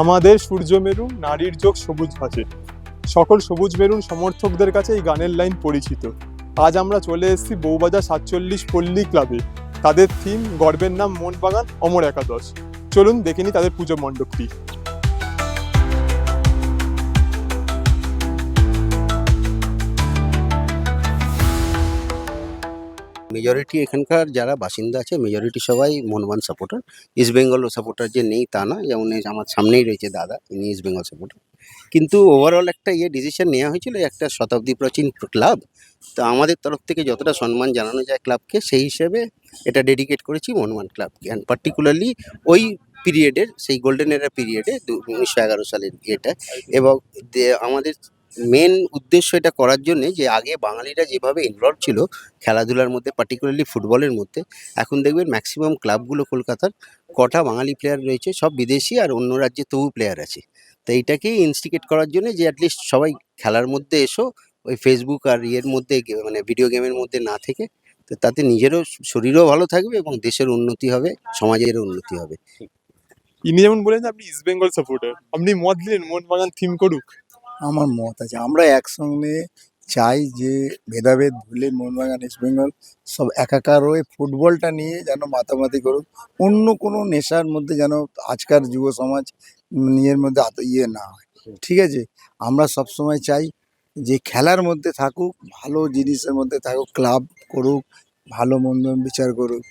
আমাদের সূর্য মেরুন, নারীর যোগ সবুজ ভাসে সকল সবুজ মেরুন সমর্থকদের কাছে এই গানের লাইন পরিচিত। আজ আমরা চলে এসেছি বউবাজার সাতচল্লিশ পল্লী ক্লাবে। তাদের থিম গর্বের নাম মোহনবাগান অমর একাদশ। চলুন দেখে নিই তাদের পুজো মণ্ডপটি। মেজরিটি এখানকার যারা বাসিন্দা আছে মেজরিটি সবাই Mohun Bagan supporter East Bengal supporter যে নেই তা না যেমন আমার সামনেই রয়েছে দাদা, ইনি ইস্ট বেঙ্গল সাপোর্টার কিন্তু ওভারঅল একটা ইয়ে ডিসিশন নেওয়া হয়েছিল একটা শতাব্দী প্রাচীন ক্লাব তো আমাদের তরফ থেকে যতটা সম্মান জানানো যায় ক্লাবকে সেই হিসেবে এটা ডেডিকেট করেছি মোহনবাগান ক্লাবকে অ্যান্ড পার্টিকুলারলি ওই পিরিয়ডের সেই গোল্ডেন এরা পিরিয়ডে উনিশশো এগারো সালের ইয়েটা। এবং আমাদের মেন উদ্দেশ্য এটা করার জন্যে যে আগে বাঙালিরা যেভাবে ইনভলভ ছিল খেলাধুলার মধ্যে পার্টিকুলারলি ফুটবলের মধ্যে, এখন দেখবেন ম্যাক্সিমাম ক্লাবগুলো কলকাতার কটা বাঙালি প্লেয়ার রয়েছে, সব বিদেশি আর অন্য রাজ্যে তবু প্লেয়ার আছে। তো এইটাকেই ইনস্টিকেট করার জন্য যে অ্যাটলিস্ট সবাই খেলার মধ্যে এসো, ওই ফেসবুক আর ইয়ের মধ্যে মানে ভিডিও গেমের মধ্যে না থেকে, তো তাতে নিজেরও শরীরও ভালো থাকবে এবং দেশের উন্নতি হবে, সমাজেরও উন্নতি হবে। ইনি যেমন বলেন আপনি ইস্ট বেঙ্গল সাপোর্টার আপনি মত দিলেন মোহনবাগান থিম করুক। আমার মত আছে। আমরা একসঙ্গে চাই যে ভেদাভেদ ভুলে মোহনবাগান ইস্ট বেঙ্গল সব একাকার হয়ে ফুটবলটা নিয়ে যেন মাতামাতি করুক। অন্য কোনো নেশার মধ্যে যেন আজকার যুব সমাজ নিজের মধ্যে আত- ইয়ে না হয়। ঠিক আছে? আমরা সব সময় চাই যে খেলার মধ্যে থাকুক ভালো জিনিসের মধ্যে থাকুক ক্লাব করুক ভালো মন্দ বিচার করুক।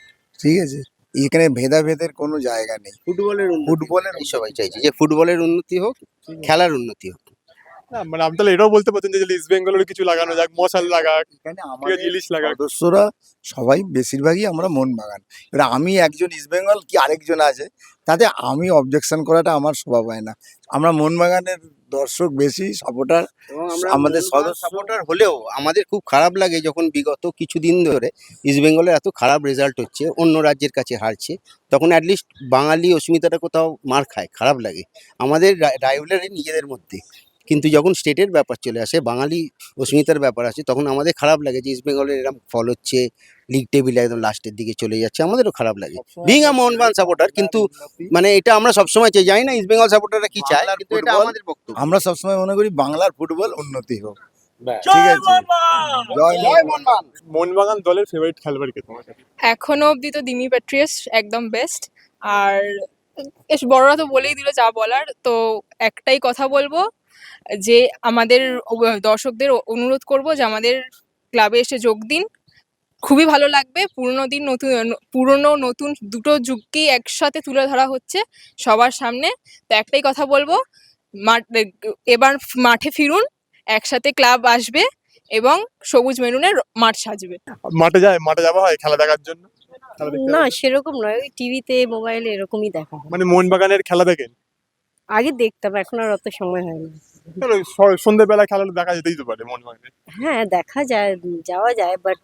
ঠিক আছে? এখানে ভেদাভেদের কোনো জায়গা নেই। ফুটবলের ফুটবলের সবাই চাইছি যে ফুটবলের উন্নতি হোক খেলার উন্নতি হোক। না মানে আপনি তাহলে এটাও বলতে পারতেন যে ইস্ট বেঙ্গলের কিছু লাগানো যাক মশাল লাগাক এখানে আমাদের ইলিশ লাগাক। সদস্যরা সবাই বেশিরভাগই আমরা মন বাগান এবার আমি একজন ইস্ট বেঙ্গল কি আরেকজন আছে তাতে আমি অবজেকশন করাটা আমার স্বভাব হয় না। আমরা মন বাগানের দর্শক বেশি সাপোর্টার আমাদের সদর সাপোর্টার হলেও আমাদের খুব খারাপ লাগে যখন বিগত কিছুদিন ধরে ইস্ট বেঙ্গলের এত খারাপ রেজাল্ট হচ্ছে অন্য রাজ্যের কাছে হারছে তখন অ্যাটলিস্ট বাঙালি অস্মিতাটা কোথাও মার খায় খারাপ লাগে। আমাদের রাইভেলারি নিজেদের মধ্যে। কিন্তু যখন স্টেটের ব্যাপার চলে আসে বাঙালি অস্মিতার ব্যাপার আছে তখন আমাদের খারাপ লাগে যে ইস্ট বেঙ্গলের এরকম ফল হচ্ছে লিগ টেবিলে একদম লাস্টের দিকে চলে যাচ্ছে আমাদেরও খারাপ লাগে। বিং আ মোহনবাগান সাপোর্টার কিন্তু মানে এটা আমরা সবসময় চাই জানি না ইস্ট বেঙ্গল সাপোর্টাররা কি চায় কিন্তু এটা আমাদের বক্তব্য। আমরা সবসময় মনে করি বাংলার ফুটবল উন্নতি হোক। ঠিক আছে। মোহনবাগান দলের ফেভারিট খেলোয়াড় কে তোমার কাছে? এখনও অবধি তো দিমি প্যাট্রিয়াস একদম বেস্ট আর বেশ বড়রা তো বলেই দিল যা বলার তো একটাই কথা বলব যে আমাদের দর্শকদের অনুরোধ করব যে আমাদের ক্লাবে এসে যোগ দিন। খুবই ভালো লাগবে। পুরনো দিন নতুন পুরনো নতুন দুটো যুগকেই একসাথে তুলে ধরা হচ্ছে সবার সামনে। তো একটাই কথা বলব মাঠ এবার মাঠে ফিরুন একসাথে ক্লাব আসবে এবং সবুজ মেরুনের মাঠ সাজবে। মাঠে যায় মাঠে যাওয়া হয় খেলা দেখার জন্য? না সেরকম নয় ওই টিভিতে মোবাইলে এরকমই দেখা মানে মোহনবাগানের খেলা দেখেন? আগে দেখতাম এখন আর অত সময় হয় না। সন্ধ্যেবেলা খেলা দেখা যেতেই তো পারে মোহনবাগানের হ্যাঁ। দেখা যায় যাওয়া যায় বাট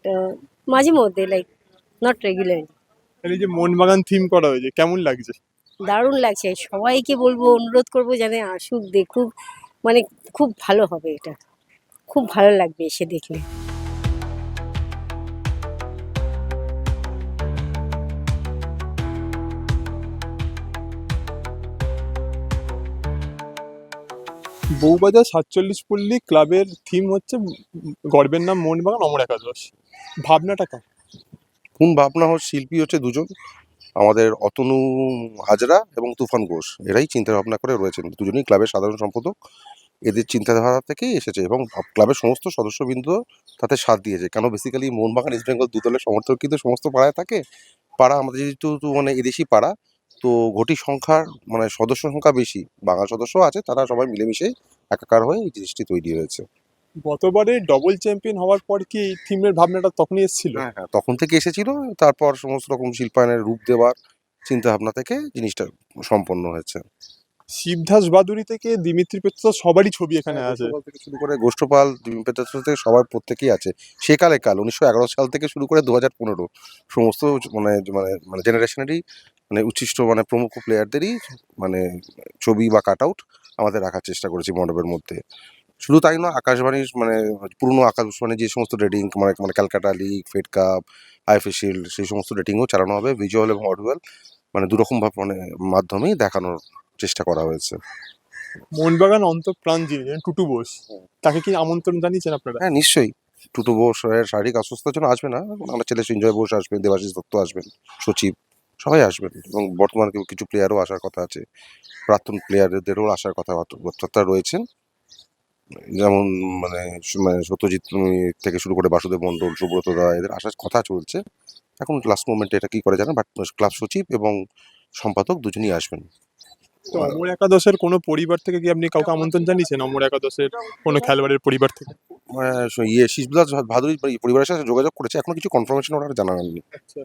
মাঝে মধ্যে লাইক নট রেগুলার এই যে মোহনবাগান থিম করা হয়েছে কেমন লাগছে? দারুণ লাগছে। সবাইকে বলব অনুরোধ করব যেন আসুক দেখুক মানে খুব ভালো হবে এটা। খুব ভালো লাগবে এসে দেখলে। বউবাজার সাতচল্লিশ পল্লী ক্লাবের থিম হচ্ছে গর্বের নাম মোহনবাগান অমর একাদশ ভাবনাটা কার কোন ভাবনা হচ্ছে শিল্পী হচ্ছে দুজন। আমাদের অতনু হাজরা এবং তুফান ঘোষ। এরাই চিন্তা ভাবনা করে রয়েছেন। দুজনেই ক্লাবের সাধারণ সম্পাদক। এদের চিন্তাধারা থেকেই এসেছে এবং ক্লাবের সমস্ত সদস্যবৃন্দ তাতে সাথ দিয়েছে। কেন বেসিক্যালি মোহনবাগান ইস্ট বেঙ্গল দু দলের সমর্থক কিন্তু সমস্ত পাড়ায় থাকে। পাড়া আমাদের যেহেতু মানে এদেশি পাড়া, তো ঘটি সংখ্যার মানে সদস্য সংখ্যা বেশি। বাঙাল সদস্য আছে, তারা সবাই মিলেমিশে একাকার হয়ে এই জিনিসটি তৈরি হয়েছে। গতবারে ডবল চ্যাম্পিয়ন হওয়ার পর কি এই থিমের ভাবনাটা তখনই এসেছিল? হ্যাঁ হ্যাঁ তখন থেকে এসেছিল তারপর সমস্ত রকম শিল্পায়নের রূপ দেওয়ার চিন্তা ভাবনা থেকে জিনিসটা সম্পন্ন হয়েছে। শিবদাস বাদুরি থেকে দিমিত্রি পেত্র সবারই ছবি এখানে আছে। থেকে শুরু করে গোষ্ঠপাল পেত্রাস থেকে সবার প্রত্যেকেই আছে। সেকালে কাল উনিশশো এগারো সাল থেকে শুরু করে দু হাজার পনেরো সমস্ত মানে মানে মানে জেনারেশনেরই মানে উচ্ছিষ্ট মানে প্রমুখ প্লেয়ারদেরই মানে ছবি বা কাট আউট আমাদের রাখার চেষ্টা করেছি মণ্ডপের মধ্যে। শুধু তাই নয় আকাশবাণীর মানে পুরনো আকাশবাণী যে সমস্ত রেটিং মানে মানে Calcutta league fed cup IFA shield সেই সমস্ত রেটিংও চালানো হবে ভিজুয়াল এবং অডিওয়াল মানে দুরকমভাবে মানে মাধ্যমেই দেখানোর চেষ্টা করা হয়েছে। মোহনবাগান অন্তঃপ্রাণ যিনি টুটু বোস তাকে কি আমন্ত্রণ জানিয়েছেন আপনারা? হ্যাঁ নিশ্চয়ই। টুটু বোস এর শারীরিক অসুস্থতার জন্য আসবে না আমরা ছেলে সঞ্জয় বোস আসবেন দেবাশিস দত্ত আসবেন সচিব। সবাই আসবেন এবং বর্তমান কিছু- প্লেয়ারও আসার কথা আছে। প্রাক্তন প্লেয়ারদেরও আসার কথা কথা রয়েছেন। যেমন মানে মানে সত্যজিৎ থেকে শুরু করে বাসুদেব মণ্ডল সুব্রত দা এদের আসার কথা চলছে। এখন লাস্ট মোমেন্টে এটা কি করে জানেন? বাট ক্লাব সচিব এবং সম্পাদক দুজনই আসবেন। তো অমর একাদশের কোনো পরিবার থেকে কি আপনি কাউকে আমন্ত্রণ জানিয়েছেন? অমর একাদশের কোনো খেলোয়াড়ের পরিবার থেকে? ইয়ে শিশদাস ভাদুরী পরিবারের সাথে যোগাযোগ করেছে। এখন কিছু কনফার্মেশন ওরা জানাননি। আচ্ছা।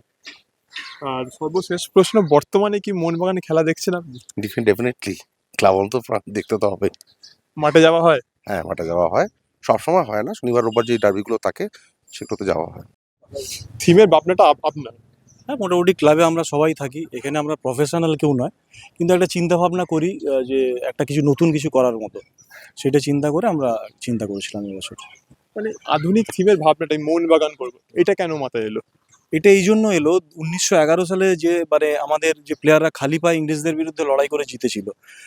আর সর্বশেষ প্রশ্ন বর্তমানে কি মোহনবাগানে খেলা দেখছেন আপনি? ডেফিনেটলি ক্লাব তো দেখতে তো হবে। মাঠে যাওয়া হয়? হ্যাঁ মাঠে যাওয়া হয়। সবসময় হয় না শনিবার রোববার যে ডার্বিগুলো থাকে সেগুলোতে যাওয়া হয়। থিমের ভাবনাটা আপ- আপনার? হ্যাঁ মোটামুটি ক্লাবে আমরা সবাই থাকি। এখানে আমরা প্রফেশনাল কেউ নয়। কিন্তু একটা চিন্তা ভাবনা করি যে একটা কিছু নতুন কিছু করার মতো। সেটা চিন্তা করে আমরা চিন্তা করেছিলাম এবছর মানে আধুনিক থিমের ভাবনাটাই মোহনবাগান করব এটা কেন মাথায় এলো? এটা এই জন্য এলো, উনিশশো এগারো সালে যে মানে আমাদের যে প্লেয়াররা খালি পায়ে ইংরেজদের বিরুদ্ধে লড়াই করে জিতেছিল।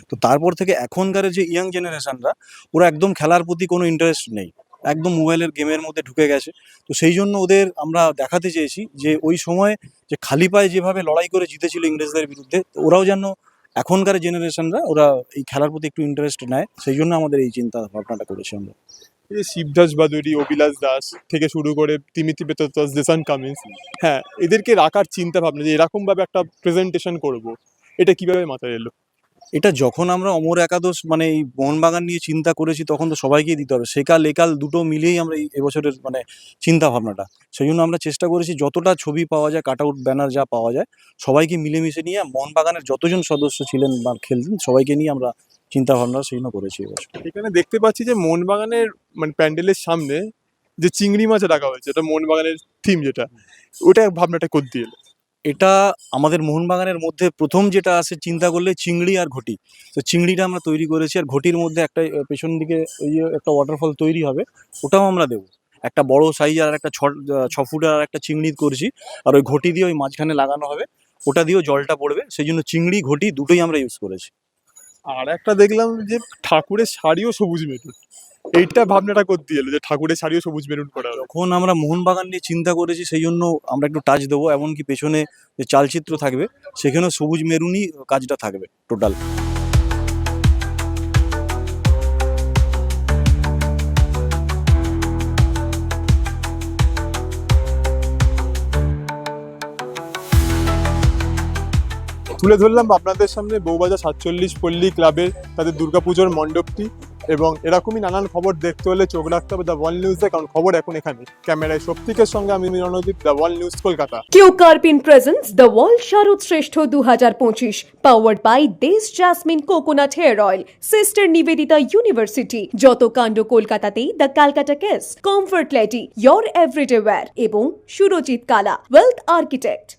তো তারপর থেকে এখনকার যে ইয়াং জেনারেশনরা ওরা একদম খেলার প্রতি কোনো ইন্টারেস্ট নেই। একদম মোবাইলের গেমের মধ্যে ঢুকে গেছে। তো সেই জন্য ওদের আমরা দেখাতে চেয়েছি যে ওই সময় যে খালি পায়ে যেভাবে লড়াই করে জিতেছিল ইংরেজদের বিরুদ্ধে, তো ওরাও যেন এখনকার জেনারেশনরা ওরা এই খেলার প্রতি একটু ইন্টারেস্ট নেয়। সেই জন্য আমাদের এই চিন্তা ভাবনাটা করেছি আমরা। শিবদাস বাদুরি অবিলাস দাস থেকে শুরু করে তিমিতি বেততাস জেসান কামিন্স হ্যাঁ এদেরকে রাখার চিন্তা ভাবনা যে এরকম ভাবে একটা প্রেজেন্টেশন করব, এটা কীভাবে মাথায় এলো? এটা যখন আমরা অমর একাদশ মানে এই মোহনবাগান নিয়ে চিন্তা করেছি, তখন তো সবাইকেই দিতে হবে। সেকাল একাল দুটো মিলিয়েই আমরা এই এবছরের মানে চিন্তা ভাবনাটা। সেই জন্য আমরা চেষ্টা করেছি যতটা ছবি পাওয়া যায় কাট আউট ব্যানার যা পাওয়া যায়, সবাইকে মিলেমিশে নিয়ে মোহনবাগানের যতজন সদস্য ছিলেন বা খেলতেন সবাইকে নিয়ে আমরা চিন্তা ভাবনা সেই করেছি এবছর এখানে দেখতে পাচ্ছি যে মোহনবাগানের মানে প্যান্ডেলের সামনে যে চিংড়ি মাছ রাখা হয়েছে এটা মোহনবাগানের থিম যেটা ওটা ভাবনাটা করতে এলো? এটা আমাদের মোহনবাগানের মধ্যে প্রথম যেটা আছে চিন্তা করলে চিংড়ি আর ঘটি। তো চিংড়িটা আমরা তৈরি করেছি আর ঘটির মধ্যে একটা পেছন দিকে ওই যে একটা ওয়াটারফল তৈরি হবে ওটাও আমরা দেবো। একটা বড় সাইজ আর একটা ছ ফুট আর একটা চিংড়ি করেছি আর ওই ঘটি দিয়ে ওই মাঝখানে লাগানো হবে ওটা দিয়েও জলটা পড়বে সেই জন্য চিংড়ি ঘটি দুটোই আমরা ইউজ করেছি। আর একটা দেখলাম যে ঠাকুরের শাড়িও সবুজ মেরুন। এইটা ভাবনাটা করতে এলো যে ঠাকুরের শাড়িও সবুজ মেরুন করা যখন আমরা মোহনবাগান নিয়ে চিন্তা করেছি, সেই জন্য আমরা একটু টাচ দেবো, এমনকি পেছনে যে চালচিত্র থাকবে, সেখানেও সবুজ মেরুনই কাজটা থাকবে টোটাল তুলে ধরলাম আপনাদের সামনে বউবাজার সাতচল্লিশ পল্লী ক্লাবের তাদের দুর্গাপুজোর মণ্ডপটি এবং এরকমই নানান খবর দেখতে হলে চোখ রাখতে হবে দ্য ওয়াল নিউজে কারণ খবর এখন এখানে। ক্যামেরায় শক্তিকের সঙ্গে আমি Milandeep the wall news Kolkata. Q কার্পিন presents the world Sharad Shreshtha দু হাজার পঁচিশ পাওয়ার্ড বাই দেশ jasmine coconut hair oil sister Nivedita university যত কাণ্ড কলকাতাতেই the Calcutta case comfort lady your everyday wear এবং সুরজিৎ কালা ওয়েলথ আর্কিটেক্ট